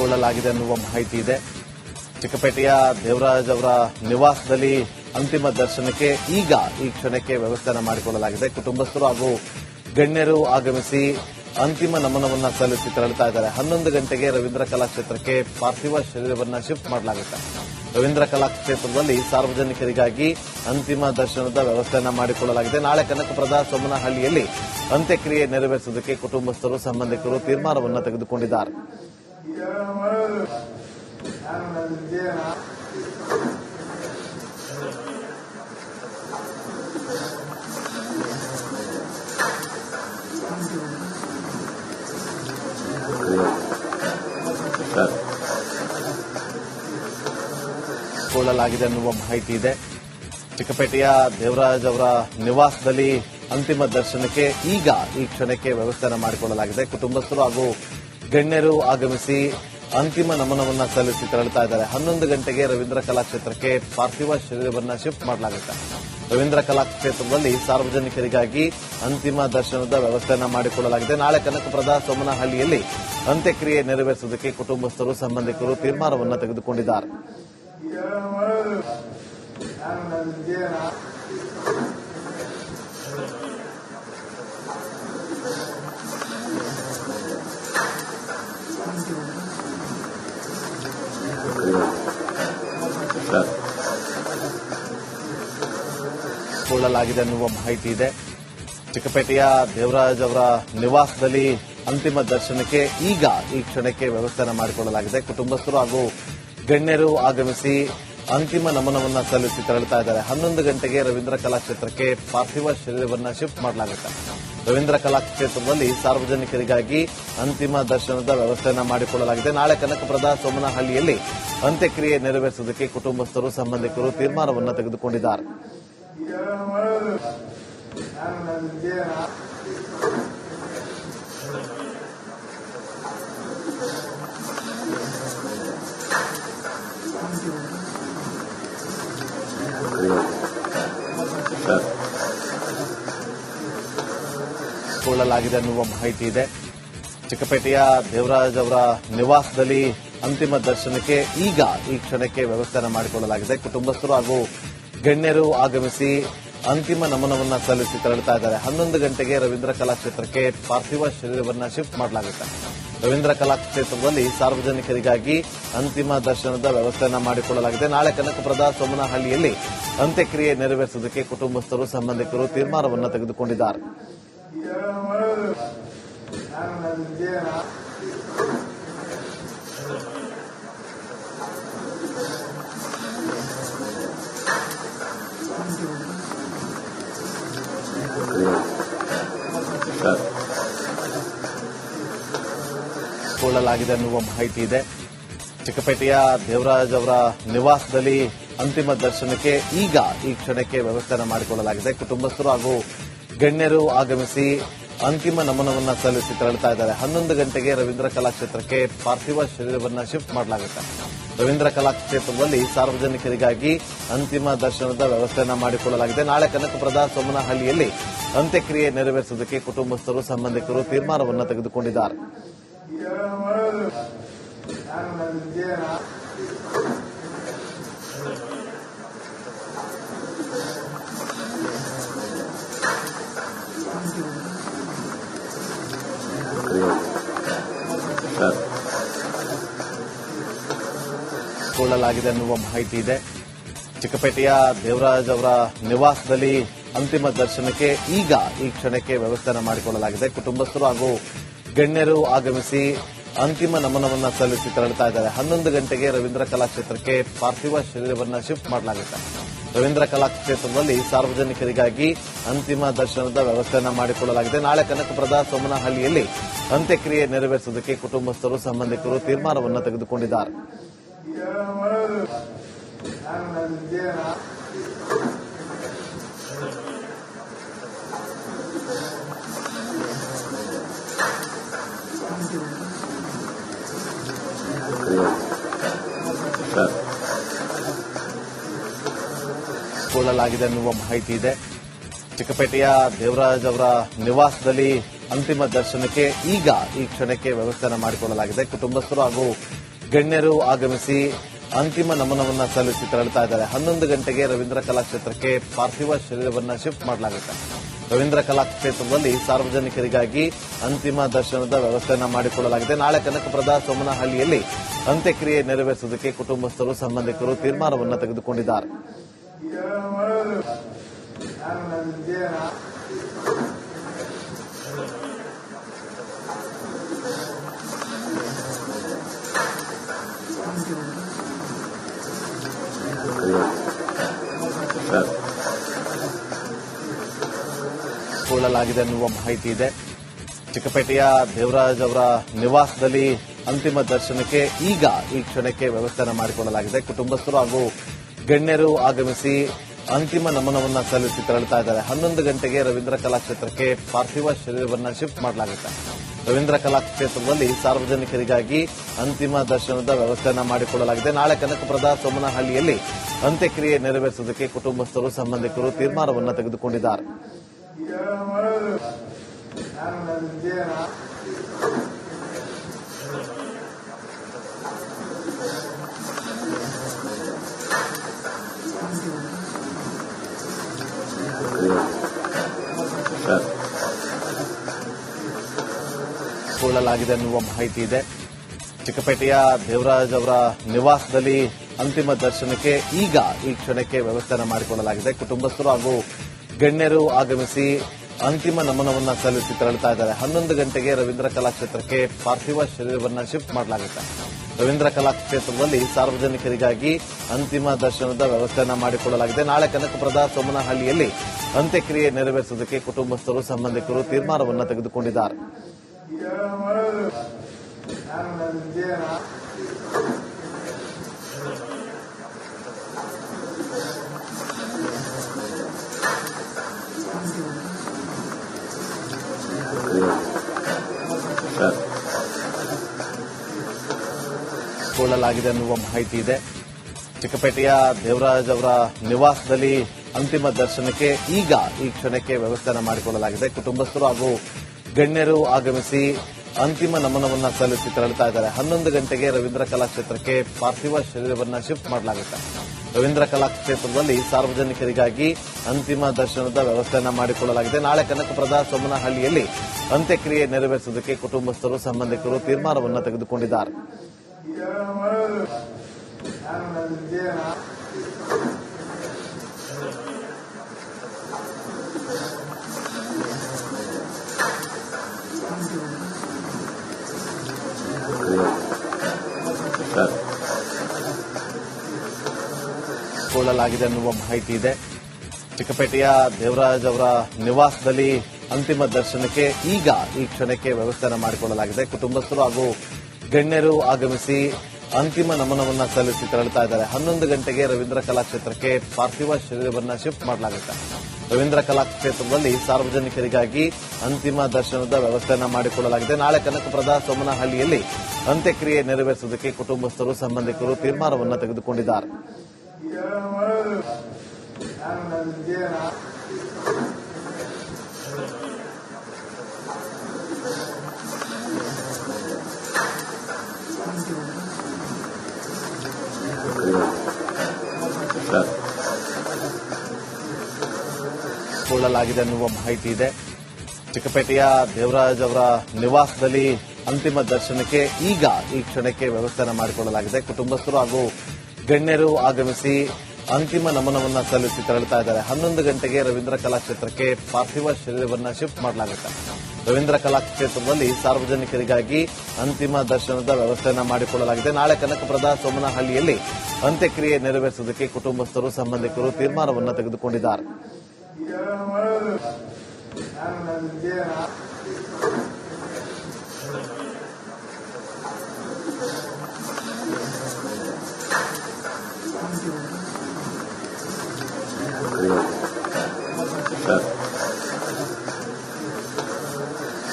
ಕೊಳ್ಳಲಾಗಿದೆ ಎನ್ನುವ ಮಾಹಿತಿ ಇದೆ. ಚಿಕ್ಕಪೇಟೆಯ ದೇವರಾಜ್ ಅವರ ನಿವಾಸದಲ್ಲಿ ಅಂತಿಮ ದರ್ಶನಕ್ಕೆ ಈಗ ಈ ಕ್ಷಣಕ್ಕೆ ವ್ಯವಸ್ಥೆಯನ್ನು ಮಾಡಿಕೊಳ್ಳಲಾಗಿದೆ. ಕುಟುಂಬಸ್ಥರು ಹಾಗೂ ಗಣ್ಯರು ಆಗಮಿಸಿ ಅಂತಿಮ ನಮನವನ್ನು ಸಲ್ಲಿಸಿ ತೆರಳುತ್ತಾ ಇದ್ದಾರೆ. ಹನ್ನೊಂದು ಗಂಟೆಗೆ ರವೀಂದ್ರ ಕಲಾಕ್ಷೇತ್ರಕ್ಕೆ ಪಾರ್ಥಿವ ಶರೀರವನ್ನು ಶಿಫ್ಟ್ ಮಾಡಲಾಗುತ್ತೆ. ರವೀಂದ್ರ ಕಲಾಕ್ಷೇತ್ರದಲ್ಲಿ ಸಾರ್ವಜನಿಕರಿಗಾಗಿ ಅಂತಿಮ ದರ್ಶನದ ವ್ಯವಸ್ಥೆಯನ್ನು ಮಾಡಿಕೊಳ್ಳಲಾಗಿದೆ. ನಾಳೆ ಕನಕಪುರದ ಸೋಮನಹಳ್ಳಿಯಲ್ಲಿ ಅಂತ್ಯಕ್ರಿಯೆ ನೆರವೇರಿಸುವುದಕ್ಕೆ ಕುಟುಂಬಸ್ಥರು, ಸಂಬಂಧಿಕರು ತೀರ್ಮಾನವನ್ನು ತೆಗೆದುಕೊಂಡಿದ್ದಾರೆ. ಕೊಳ್ಳಲಾಗಿದೆ ಅನ್ನುವ ಮಾಹಿತಿ ಇದೆ. ಚಿಕ್ಕಪೇಟೆಯ ದೇವರಾಜ್ ಅವರ ನಿವಾಸದಲ್ಲಿ ಅಂತಿಮ ದರ್ಶನಕ್ಕೆ ಈಗ ಈ ಕ್ಷಣಕ್ಕೆ ವ್ಯವಸ್ಥೆಯನ್ನು ಮಾಡಿಕೊಳ್ಳಲಾಗಿದೆ. ಕುಟುಂಬಸ್ಥರು ಹಾಗೂ ಗಣ್ಯರು ಆಗಮಿಸಿ ಅಂತಿಮ ನಮನವನ್ನ ಸಲ್ಲಿಸಿ ತೆರಳುತ್ತಾ ಇದ್ದಾರೆ. ಹನ್ನೊಂದು ಗಂಟೆಗೆ ರವೀಂದ್ರ ಕಲಾಕ್ಷೇತ್ರಕ್ಕೆ ಪಾರ್ಥಿವ ಶರೀರವನ್ನು ಶಿಫ್ಟ್ ಮಾಡಲಾಗುತ್ತೆ. ರವೀಂದ್ರ ಕಲಾಕ್ಷೇತ್ರದಲ್ಲಿ ಸಾರ್ವಜನಿಕರಿಗಾಗಿ ಅಂತಿಮ ದರ್ಶನದ ವ್ಯವಸ್ಥೆಯನ್ನು ಮಾಡಿಕೊಳ್ಳಲಾಗಿದೆ ನಾಳೆ ಕನಕಪುರದ ಸೋಮನಹಳ್ಳಿಯಲ್ಲಿ ಅಂತ್ಯಕ್ರಿಯೆ ನೆರವೇರಿಸುವುದಕ್ಕೆ ಕುಟುಂಬಸ್ಥರು, ಸಂಬಂಧಿಕರು ತೀರ್ಮಾನವನ್ನು ತೆಗೆದುಕೊಂಡಿದ್ದಾರೆ. ಕೊಳ್ಳಲಾಗಿದೆ ಅನ್ನುವ ಮಾಹಿತಿ ಇದೆ. ಚಿಕ್ಕಪೇಟೆಯ ದೇವರಾಜ್ ಅವರ ನಿವಾಸದಲ್ಲಿ ಅಂತಿಮ ದರ್ಶನಕ್ಕೆ ಈಗ ಈ ಕ್ಷಣಕ್ಕೆ ವ್ಯವಸ್ಥೆಯನ್ನು ಮಾಡಿಕೊಳ್ಳಲಾಗಿದೆ. ಕುಟುಂಬಸ್ಥರು ಹಾಗೂ ಗಣ್ಯರು ಆಗಮಿಸಿ ಅಂತಿಮ ನಮನವನ್ನ ಸಲ್ಲಿಸಿ ತೆರಳುತ್ತಾ ಇದ್ದಾರೆ. ಹನ್ನೊಂದು ಗಂಟೆಗೆ ರವೀಂದ್ರ ಕಲಾಕ್ಷೇತ್ರಕ್ಕೆ ಪಾರ್ಥಿವ ಶರೀರವನ್ನು ಶಿಫ್ಟ್ ಮಾಡಲಾಗುತ್ತೆ ರವೀಂದ್ರ ಕಲಾಕ್ಷೇತ್ರದಲ್ಲಿ ಸಾರ್ವಜನಿಕರಿಗಾಗಿ ಅಂತಿಮ ದರ್ಶನದ ವ್ಯವಸ್ಥೆಯನ್ನು ಮಾಡಿಕೊಳ್ಳಲಾಗಿದೆ. ನಾಳೆ ಕನಕಪುರದ ಸೋಮನಹಳ್ಳಿಯಲ್ಲಿ ಅಂತ್ಯಕ್ರಿಯೆ ನೆರವೇರಿಸುವುದಕ್ಕೆ ಕುಟುಂಬಸ್ಥರು, ಸಂಬಂಧಿಕರು ತೀರ್ಮಾನವನ್ನು ತೆಗೆದುಕೊಂಡಿದ್ದಾರೆ. ಕೊಳ್ಳಲಾಗಿದೆ ಅನ್ನುವ ಮಾಹಿತಿ ಇದೆ. ಚಿಕ್ಕಪೇಟೆಯ ದೇವರಾಜ್ ಅವರ ನಿವಾಸದಲ್ಲಿ ಅಂತಿಮ ದರ್ಶನಕ್ಕೆ ಈಗ ಈ ಕ್ಷಣಕ್ಕೆ ವ್ಯವಸ್ಥೆಯನ್ನು ಮಾಡಿಕೊಳ್ಳಲಾಗಿದೆ. ಕುಟುಂಬಸ್ಥರು ಹಾಗೂ ಗಣ್ಯರು ಆಗಮಿಸಿ ಅಂತಿಮ ನಮನವನ್ನು ಸಲ್ಲಿಸಿ ತೆರಳುತ್ತಾ ಇದ್ದಾರೆ. ಹನ್ನೊಂದು ಗಂಟೆಗೆ ರವೀಂದ್ರ ಕಲಾಕ್ಷೇತ್ರಕ್ಕೆ ಪಾರ್ಥಿವ ಶರೀರವನ್ನು ಶಿಫ್ಟ್ ಮಾಡಲಾಗುತ್ತೆ. ರವೀಂದ್ರ ಕಲಾಕ್ಷೇತ್ರದಲ್ಲಿ ಸಾರ್ವಜನಿಕರಿಗಾಗಿ ಅಂತಿಮ ದರ್ಶನದ ವ್ಯವಸ್ಥೆಯನ್ನು ಮಾಡಿಕೊಳ್ಳಲಾಗಿದೆ. ನಾಳೆ ಕನಕಪುರದ ಸೋಮನಹಳ್ಳಿಯಲ್ಲಿ ಅಂತ್ಯಕ್ರಿಯೆ ನೆರವೇರಿಸುವುದಕ್ಕೆ ಕುಟುಂಬಸ್ಥರು, ಸಂಬಂಧಿಕರು ತೀರ್ಮಾನವನ್ನು ತೆಗೆದುಕೊಂಡಿದ್ದಾರೆ. ಕೊಳ್ಳಲಾಗಿದೆ ಅನ್ನುವ ಮಾಹಿತಿ ಇದೆ. ಚಿಕ್ಕಪೇಟೆಯ ದೇವರಾಜ್ ಅವರ ನಿವಾಸದಲ್ಲಿ ಅಂತಿಮ ದರ್ಶನಕ್ಕೆ ಈಗ ಈ ಕ್ಷಣಕ್ಕೆ ವ್ಯವಸ್ಥೆಯನ್ನು ಮಾಡಿಕೊಳ್ಳಲಾಗಿದೆ. ಕುಟುಂಬಸ್ಥರು ಹಾಗೂ ಗಣ್ಯರು ಆಗಮಿಸಿ ಅಂತಿಮ ನಮನವನ್ನು ಸಲ್ಲಿಸಿ ತೆರಳುತ್ತಾ ಇದ್ದಾರೆ. ಹನ್ನೊಂದು ಗಂಟೆಗೆ ರವೀಂದ್ರ ಕಲಾಕ್ಷೇತ್ರಕ್ಕೆ ಪಾರ್ಥಿವ ಶರೀರವನ್ನು ಶಿಫ್ಟ್ ಮಾಡಲಾಗುತ್ತೆ. ರವೀಂದ್ರ ಕಲಾಕ್ಷೇತ್ರದಲ್ಲಿ ಸಾರ್ವಜನಿಕರಿಗಾಗಿ ಅಂತಿಮ ದರ್ಶನದ ವ್ಯವಸ್ಥೆಯನ್ನು ಮಾಡಿಕೊಳ್ಳಲಾಗಿದೆ. ನಾಳೆ ಕನಕಪುರದ ಸೋಮನಹಳ್ಳಿಯಲ್ಲಿ ಅಂತ್ಯಕ್ರಿಯೆ ನೆರವೇರಿಸುವುದಕ್ಕೆ ಕುಟುಂಬಸ್ಥರು, ಸಂಬಂಧಿಕರು ತೀರ್ಮಾನವನ್ನು ತೆಗೆದುಕೊಂಡಿದ್ದಾರೆ. ಕೊಳ್ಳಲಾಗಿದೆ ಎನ್ನುವ ಮಾಹಿತಿ ಇದೆ. ಚಿಕ್ಕಪೇಟೆಯ ದೇವರಾಜ್ ಅವರ ನಿವಾಸದಲ್ಲಿ ಅಂತಿಮ ದರ್ಶನಕ್ಕೆ ಈಗ ಈ ಕ್ಷಣಕ್ಕೆ ವ್ಯವಸ್ಥೆಯನ್ನು ಮಾಡಿಕೊಳ್ಳಲಾಗಿದೆ. ಕುಟುಂಬಸ್ಥರು ಹಾಗೂ ಗಣ್ಯರು ಆಗಮಿಸಿ ಅಂತಿಮ ನಮನವನ್ನ ಸಲ್ಲಿಸಿ ತೆರಳುತ್ತಾ ಇದ್ದಾರೆ. ಹನ್ನೊಂದು ಗಂಟೆಗೆ ರವೀಂದ್ರ ಕಲಾಕ್ಷೇತ್ರಕ್ಕೆ ಪಾರ್ಥಿವ ಶರೀರವನ್ನು ಶಿಫ್ಟ್ ಮಾಡಲಾಗುತ್ತೆ. ರವೀಂದ್ರ ಕಲಾಕ್ಷೇತ್ರದಲ್ಲಿ ಸಾರ್ವಜನಿಕರಿಗಾಗಿ ಅಂತಿಮ ದರ್ಶನದ ವ್ಯವಸ್ಥೆಯನ್ನು ಮಾಡಿಕೊಳ್ಳಲಾಗಿದೆ. ನಾಳೆ ಕನಕಪುರದ ಸೋಮನಹಳ್ಳಿಯಲ್ಲಿ ಅಂತ್ಯಕ್ರಿಯೆ ನೆರವೇರಿಸುವುದಕ್ಕೆ ಕುಟುಂಬಸ್ಥರು, ಸಂಬಂಧಿಕರು ತೀರ್ಮಾನವನ್ನು ತೆಗೆದುಕೊಂಡಿದ್ದಾರೆ. ಕೊಳ್ಳಲಾಗಿದೆ ಎನ್ನುವ ಮಾಹಿತಿ ಇದೆ. ಚಿಕ್ಕಪೇಟೆಯ ದೇವರಾಜ್ ಅವರ ನಿವಾಸದಲ್ಲಿ ಅಂತಿಮ ದರ್ಶನಕ್ಕೆ ಈಗ ಈ ಕ್ಷಣಕ್ಕೆ ವ್ಯವಸ್ಥೆಯನ್ನು ಮಾಡಿಕೊಳ್ಳಲಾಗಿದೆ. ಕುಟುಂಬಸ್ಥರು ಹಾಗೂ ಗಣ್ಯರು ಆಗಮಿಸಿ ಅಂತಿಮ ನಮನವನ್ನ ಸಲ್ಲಿಸಿ ತೆರಳುತ್ತಾ ಇದ್ದಾರೆ. ಹನ್ನೊಂದು ಗಂಟೆಗೆ ರವೀಂದ್ರ ಕಲಾಕ್ಷೇತ್ರಕ್ಕೆ ಪಾರ್ಥಿವ ಶರೀರವನ್ನು ಶಿಫ್ಟ್ ಮಾಡಲಾಗುತ್ತೆ. ರವೀಂದ್ರ ಕಲಾಕ್ಷೇತ್ರದಲ್ಲಿ ಸಾರ್ವಜನಿಕರಿಗಾಗಿ ಅಂತಿಮ ದರ್ಶನದ ವ್ಯವಸ್ಥೆಯನ್ನು ಮಾಡಿಕೊಳ್ಳಲಾಗಿದೆ ನಾಳೆ ಕನಕಪುರದ ಸೋಮನಹಳ್ಳಿಯಲ್ಲಿ ಅಂತ್ಯಕ್ರಿಯೆ ನೆರವೇರಿಸುವುದಕ್ಕೆ ಕುಟುಂಬಸ್ಥರು, ಸಂಬಂಧಿಕರು ತೀರ್ಮಾನವನ್ನು ತೆಗೆದುಕೊಂಡಿದ್ದಾರೆ. ಕೊಳ್ಳಲಾಗಿದೆ ಅನ್ನುವ ಮಾಹಿತಿ ಇದೆ. ಚಿಕ್ಕಪೇಟೆಯ ದೇವರಾಜ್ ಅವರ ನಿವಾಸದಲ್ಲಿ ಅಂತಿಮ ದರ್ಶನಕ್ಕೆ ಈಗ ಈ ಕ್ಷಣಕ್ಕೆ ವ್ಯವಸ್ಥೆಯನ್ನು ಮಾಡಿಕೊಳ್ಳಲಾಗಿದೆ. ಕುಟುಂಬಸ್ಥರು ಹಾಗೂ ಗಣ್ಯರು ಆಗಮಿಸಿ ಅಂತಿಮ ನಮನವನ್ನ ಸಲ್ಲಿಸಿ ತೆರಳುತ್ತಾ ಇದ್ದಾರೆ. ಹನ್ನೊಂದು ಗಂಟೆಗೆ ರವೀಂದ್ರ ಕಲಾಕ್ಷೇತ್ರಕ್ಕೆ ಪಾರ್ಥಿವ ಶರೀರವನ್ನ ಶಿಫ್ಟ್ ಮಾಡಲಾಗುತ್ತೆ. ರವೀಂದ್ರ ಕಲಾಕ್ಷೇತ್ರದಲ್ಲಿ ಸಾರ್ವಜನಿಕರಿಗಾಗಿ ಅಂತಿಮ ದರ್ಶನದ ವ್ಯವಸ್ಥೆಯನ್ನು ಮಾಡಿಕೊಳ್ಳಲಾಗಿದೆ. ನಾಳೆ ಕನಕಪುರದ ಸೋಮನಹಳ್ಳಿಯಲ್ಲಿ ಅಂತ್ಯಕ್ರಿಯೆ ನೆರವೇರಿಸುವುದಕ್ಕೆ ಕುಟುಂಬಸ್ಥರು, ಸಂಬಂಧಿಕರು ತೀರ್ಮಾನವನ್ನು ತೆಗೆದುಕೊಂಡಿದ್ದಾರೆ. ಕೊಳ್ಳಲಾಗಿದೆ ಎನ್ನುವ ಮಾಹಿತಿ ಇದೆ. ಚಿಕ್ಕಪೇಟೆಯ ದೇವರಾಜ್ ಅವರ ನಿವಾಸದಲ್ಲಿ ಅಂತಿಮ ದರ್ಶನಕ್ಕೆ ಈಗ ಈ ಕ್ಷಣಕ್ಕೆ ವ್ಯವಸ್ಥೆಯನ್ನು ಮಾಡಿಕೊಳ್ಳಲಾಗಿದೆ. ಕುಟುಂಬಸ್ಥರು ಹಾಗೂ ಗಣ್ಯರು ಆಗಮಿಸಿ ಅಂತಿಮ ನಮನವನ್ನ ಸಲ್ಲಿಸಿ ತೆರಳುತ್ತಾ ಇದ್ದಾರೆ. ಹನ್ನೊಂದು ಗಂಟೆಗೆ ರವೀಂದ್ರ ಕಲಾಕ್ಷೇತ್ರಕ್ಕೆ ಪಾರ್ಥಿವ ಶರೀರವನ್ನು ಶಿಫ್ಟ್ ಮಾಡಲಾಗುತ್ತೆ. ರವೀಂದ್ರ ಕಲಾಕ್ಷೇತ್ರದಲ್ಲಿ ಸಾರ್ವಜನಿಕರಿಗಾಗಿ ಅಂತಿಮ ದರ್ಶನದ ವ್ಯವಸ್ಥೆಯನ್ನು ಮಾಡಿಕೊಳ್ಳಲಾಗಿದೆ. ನಾಳೆ ಕನಕಪುರದ ಸೋಮನಹಳ್ಳಿಯಲ್ಲಿ ಅಂತ್ಯಕ್ರಿಯೆ ನೆರವೇರಿಸುವುದಕ್ಕೆ ಕುಟುಂಬಸ್ಥರು, ಸಂಬಂಧಿಕರು ತೀರ್ಮಾನವನ್ನು ತೆಗೆದುಕೊಂಡಿದ್ದಾರೆ. ಕೊಳ್ಳಲಾಗಿದೆ ಅನ್ನುವ ಮಾಹಿತಿ ಇದೆ. ಚಿಕ್ಕಪೇಟೆಯ ದೇವರಾಜ್ ಅವರ ನಿವಾಸದಲ್ಲಿ ಅಂತಿಮ ದರ್ಶನಕ್ಕೆ ಈಗ ಈ ಕ್ಷಣಕ್ಕೆ ವ್ಯವಸ್ಥೆಯನ್ನು ಮಾಡಿಕೊಳ್ಳಲಾಗಿದೆ. ಕುಟುಂಬಸ್ಥರು ಹಾಗೂ ಗಣ್ಯರು ಆಗಮಿಸಿ ಅಂತಿಮ ನಮನವನ್ನು ಸಲ್ಲಿಸಿ ತೆರಳುತ್ತಾ ಇದ್ದಾರೆ. ಹನ್ನೊಂದು ಗಂಟೆಗೆ ರವೀಂದ್ರ ಕಲಾಕ್ಷೇತ್ರಕ್ಕೆ ಪಾರ್ಥಿವ ಶರೀರವನ್ನು ಶಿಫ್ಟ್ ಮಾಡಲಾಗುತ್ತೆ. ರವೀಂದ್ರ ಕಲಾಕ್ಷೇತ್ರದಲ್ಲಿ ಸಾರ್ವಜನಿಕರಿಗಾಗಿ ಅಂತಿಮ ದರ್ಶನದ ವ್ಯವಸ್ಥೆಯನ್ನು ಮಾಡಿಕೊಳ್ಳಲಾಗಿದೆ. ನಾಳೆ ಕನಕಪುರದ ಸೋಮನಹಳ್ಳಿಯಲ್ಲಿ ಅಂತ್ಯಕ್ರಿಯೆ ನೆರವೇರಿಸುವುದಕ್ಕೆ ಕುಟುಂಬಸ್ಥರು, ಸಂಬಂಧಿಕರು ತೀರ್ಮಾನವನ್ನು ತೆಗೆದುಕೊಂಡಿದ್ದಾರೆ. ಕೊಳ್ಳಲಾಗಿದೆ ಅನ್ನುವ ಮಾಹಿತಿ ಇದೆ. ಚಿಕ್ಕಪೇಟೆಯ ದೇವರಾಜ್ ಅವರ ನಿವಾಸದಲ್ಲಿ ಅಂತಿಮ ದರ್ಶನಕ್ಕೆ ಈಗ ಈ ಕ್ಷಣಕ್ಕೆ ವ್ಯವಸ್ಥೆಯನ್ನು ಮಾಡಿಕೊಳ್ಳಲಾಗಿದೆ. ಕುಟುಂಬಸ್ಥರು ಹಾಗೂ ಗಣ್ಯರು ಆಗಮಿಸಿ ಅಂತಿಮ ನಮನವನ್ನ ಸಲ್ಲಿಸಿ ತೆರಳುತ್ತಾ ಇದ್ದಾರೆ. ಹನ್ನೊಂದು ಗಂಟೆಗೆ ರವೀಂದ್ರ ಕಲಾಕ್ಷೇತ್ರಕ್ಕೆ ಪಾರ್ಥಿವ ಶರೀರವನ್ನು ಶಿಫ್ಟ್ ಮಾಡಲಾಗುತ್ತೆ. ರವೀಂದ್ರ ಕಲಾಕ್ಷೇತ್ರದಲ್ಲಿ ಸಾರ್ವಜನಿಕರಿಗಾಗಿ ಅಂತಿಮ ದರ್ಶನದ ವ್ಯವಸ್ಥೆಯನ್ನು ಮಾಡಿಕೊಳ್ಳಲಾಗಿದೆ ನಾಳೆ ಕನಕಪುರದ ಸೋಮನಹಳ್ಳಿಯಲ್ಲಿ ಅಂತ್ಯಕ್ರಿಯೆ ನೆರವೇರಿಸುವುದಕ್ಕೆ ಕುಟುಂಬಸ್ಥರು, ಸಂಬಂಧಿಕರು ತೀರ್ಮಾನವನ್ನು ತೆಗೆದುಕೊಂಡಿದ್ದಾರೆ. ಕೊಳ್ಳಲಾಗಿದೆ ಎನ್ನುವ ಮಾಹಿತಿ ಇದೆ. ಚಿಕ್ಕಪೇಟೆಯ ದೇವರಾಜ್ ಅವರ ನಿವಾಸದಲ್ಲಿ ಅಂತಿಮ ದರ್ಶನಕ್ಕೆ ಈಗ ಈ ಕ್ಷಣಕ್ಕೆ ವ್ಯವಸ್ಥೆಯನ್ನು ಮಾಡಿಕೊಳ್ಳಲಾಗಿದೆ. ಕುಟುಂಬಸ್ಥರು ಹಾಗೂ ಗಣ್ಯರು ಆಗಮಿಸಿ ಅಂತಿಮ ನಮನವನ್ನ ಸಲ್ಲಿಸಿ ತೆರಳುತ್ತಾ ಇದ್ದಾರೆ. ಹನ್ನೊಂದು ಗಂಟೆಗೆ ರವೀಂದ್ರ ಕಲಾಕ್ಷೇತ್ರಕ್ಕೆ ಪಾರ್ಥಿವ ಶರೀರವನ್ನ ಶಿಫ್ಟ್ ಮಾಡಲಾಗುತ್ತೆ. ರವೀಂದ್ರ ಕಲಾಕ್ಷೇತ್ರದಲ್ಲಿ ಸಾರ್ವಜನಿಕರಿಗಾಗಿ ಅಂತಿಮ ದರ್ಶನದ ವ್ಯವಸ್ಥೆಯನ್ನು ಮಾಡಿಕೊಳ್ಳಲಾಗಿದೆ. ನಾಳೆ ಕನಕಪುರದ ಸೋಮನಹಳ್ಳಿಯಲ್ಲಿ ಅಂತ್ಯಕ್ರಿಯೆ ನೆರವೇರಿಸುವುದಕ್ಕೆ ಕುಟುಂಬಸ್ಥರು, ಸಂಬಂಧಿಕರು ತೀರ್ಮಾನವನ್ನು ತೆಗೆದುಕೊಂಡಿದ್ದಾರೆ.